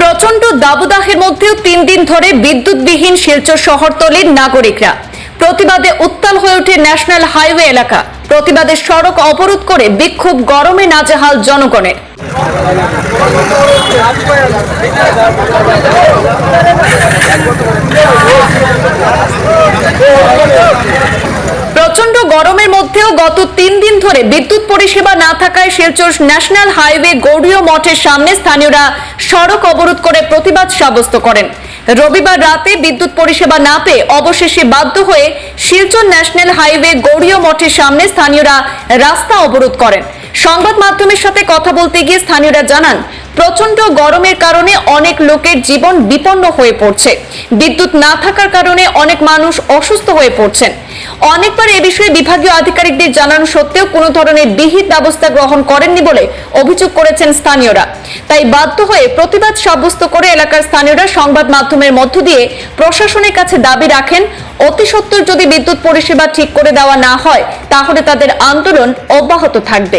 প্রচণ্ড দাবদাহের মধ্যেও তিন দিন ধরে বিদ্যুৎবিহীন শিলচর শহরতলির নাগরিকরা। প্রতিবাদে উত্তাল হয়ে ওঠে ন্যাশনাল হাইওয়ে এলাকা। প্রতিবাদে সড়ক অবরোধ করে বিক্ষোভ গরমে নাজেহাল জনগণের প্রচণ্ড গরমের মধ্যেও গত ধরে বিদ্যুৎ পরিষেবা না থাকায় শিলচর ন্যাশনাল হাইওয়ে গৌড়ীয় মঠের সামনে স্থানীয়রা সড়ক অবরোধ করে প্রতিবাদ সাব্যস্ত করেন। রবিবার রাতে বিদ্যুৎ পরিষেবা না পেয়ে অবশেষে বাধ্য হয়ে শিলচর ন্যাশনাল হাইওয়ে গৌড়ীয় মঠের সামনে স্থানীয়রা রাস্তা অবরোধ করেন। সংবাদ মাধ্যমের সাথে কথা বলতে গিয়ে স্থানীয়রা জানান প্রচণ্ড গরমের কারণে অনেক লোকের জীবন বিপন্ন হয়ে পড়ছে। বিদ্যুৎ না থাকার কারণে অনেক মানুষ অসুস্থ হয়ে পড়ছেন। অনেকবার এ বিষয়ে বিভাগীয় আধিকারিকদের জানানো সত্ত্বেও কোনো ধরনের বিহিত ব্যবস্থা গ্রহণ করেননি বলে অভিযোগ করেছেন স্থানীয়রা। তাই বাধ্য হয়ে প্রতিবাদ সাব্যস্ত করে এলাকার স্থানীয়রা সংবাদ মাধ্যমের মধ্য দিয়ে প্রশাসনের কাছে দাবি রাখেন, অতি সত্বর যদি বিদ্যুৎ পরিষেবা ঠিক করে দেওয়া না হয়, তাহলে তাদের আন্দোলন অব্যাহত থাকবে।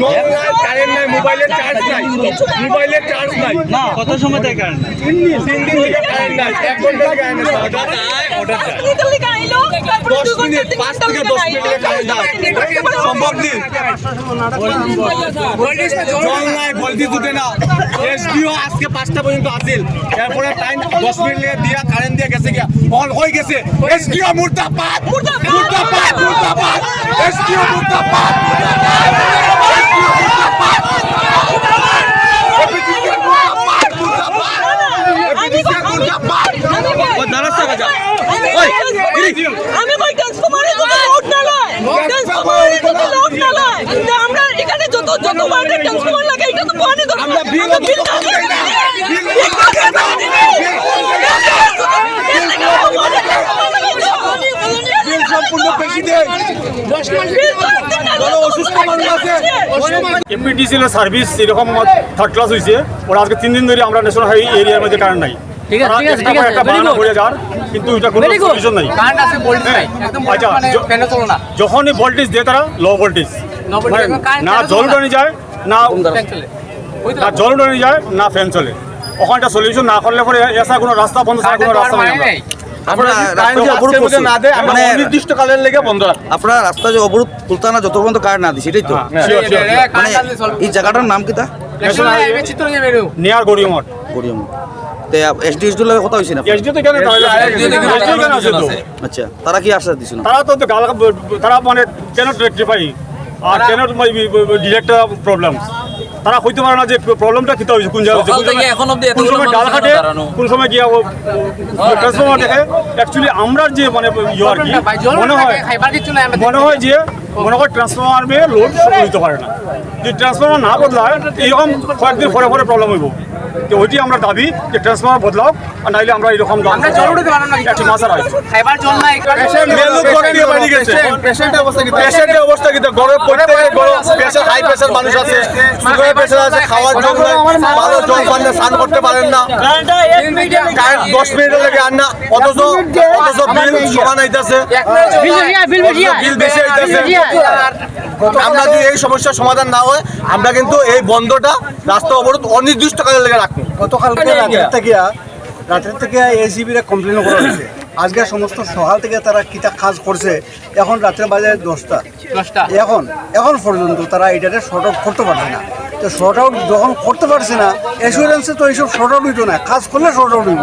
জল নাই কারেন্ট নাই মোবাইলের চার্জ নাই মোবাইলের চার্জ নাই। না কত সময় থেকে কারেন্ট? তিন তিন দিন থেকে কারেন্ট নাই এক ঘণ্টা থেকে কারেন্ট নাই। অর্ডার অর্ডার দশ মিনিট পাঁচ থেকে দশ মিনিট কারেন্ট নাই। সম্ভব নেই। জল নাই বলতি দুটে না। এসডিও আজকে পাঁচটা পর্যন্ত আসিল। এরপরে টাইম দশ মিনিট লেগে দিয়া কারেন্ট দিয়ে গেছে গিয়া। অল হয়ে গেছে। এসডিও মুর্দাবাদ। মুর্দাবাদ মুর্দাবাদ। এসডিও আমি কই ট্রান্সফরমারে তো লোড না লয়? ট্রান্সফরমারে তো লোড না লয়? আমরা এখানে যত যত ওয়ার্ডে ট্রান্সফরমার লাগে এটা তো পানি দরকার আমরা বিল আমরা বিল না। বিল বিল সম্পূর্ণ বড় অসুস্থ মানুষ আছে। এমপিডিসিএল সার্ভিস এরকম থার্ড ক্লাস হয়েছে ওরা আজকে তিন দিন ধরে আমরা ন্যাশনাল হাইওয়ে এরিয়ার মধ্যে কারেন্ট নাই। ঠিক আছে, ঠিক আছে, ঠিক আছে, একটা. করে যার কিন্তু এটা কোনো সলিউশন নাই। কারেন্ট আছে ভোল্টেজ নাই। হ্যাঁ। একদম আচ্ছা, মানে য- চলো না। যখনই ভোল্টেজ দেয় তারা লো ভোল্টেজ কারেন্ট না জল চলে যায় না ফ্যান না জল টানি যায় না ফ্যান চলে। ওখানটা সলিউশন না করলে পরে এসা কোনো রাস্তা বন্ধ ছাড়া কোনো রাস্তা মানে নেই। নেই রাস্তা যে অবরোধ মানে- অনির্দিষ্ট কালের লেগে বন্ধ রাখব। রাস্তা যে অবরোধ তুলতে যত পর্যন্ত কারেন্ট না দিই সেটাই তো। হ্যাঁ, sure. মানে এই জায়গাটার নাম কি তা? নিয়ার গড়িয়ামঠ তে এসডিএসডির লগে কথা হইছে না? তো কেন আচ্ছা তারা কি আশ্বাস দিছিল? তারা তো গাল তারা মানে কেন রেক্টিফাই আর কেন ডিরেক্ট প্রবলেম তারা কইতে পারে না যে প্রবলেমটা কিতা হয়েছে কোন কোন সময় ডাল কাটে কোন সময় গিয়া ট্রান্সফরমার দেখে। অ্যাকচুয়ালি আমরা যে মানে ইয়ে আর কি মনে হয় খাইবার কিছু নাই মনে হয় যে মনে হয় ট্রান্সফরমার মেয়ে লোড দিতে পারে না। যদি ট্রান্সফরমার না বদলায় এরকম কয়েকদিন পরে পরে প্রবলেম হইব। তো ওইটি আমরা দাবি যে ট্রান্সফরমার বদলাও আর নাইলে আমরা এরকম হয় অবস্থা গরম প্রত্যেকে গরম প্রেসার হাই প্রেসার মানুষ আছে। সুগার প্রেসার আছে খাওয়ার জল নাই। ভালো জল পান না স্নান করতে পারেন না। কারেন্ট দশ মিনিটের লেগে আন না। অথচ অথচ বিল সমান আইতাছে। বিল বেশি আইতাছে। আমরা যদি এই সমস্যার সমাধান না হয় আমরা কিন্তু এই বন্ধটা রাস্তা অবরোধ অনির্দিষ্ট অনির্দিষ্টকালের লেগে রাখব। গতকালকে রাতের থেকে রাতের থেকে এসিবিরা কমপ্লেন করা হয়েছে। আজকে সমস্ত সকাল থেকে তারা কিতা কাজ করছে এখন রাতের বাজে দশটা। দশটা। এখন এখন পর্যন্ত তারা এটাতে শর্ট আউট করতে পারছে না। তো শর্ট আউট যখন করতে পারছে না অ্যাসুরেন্সে তো এইসব শর্ট আউট হইতো না। কাজ করলে শর্ট আউট হইব।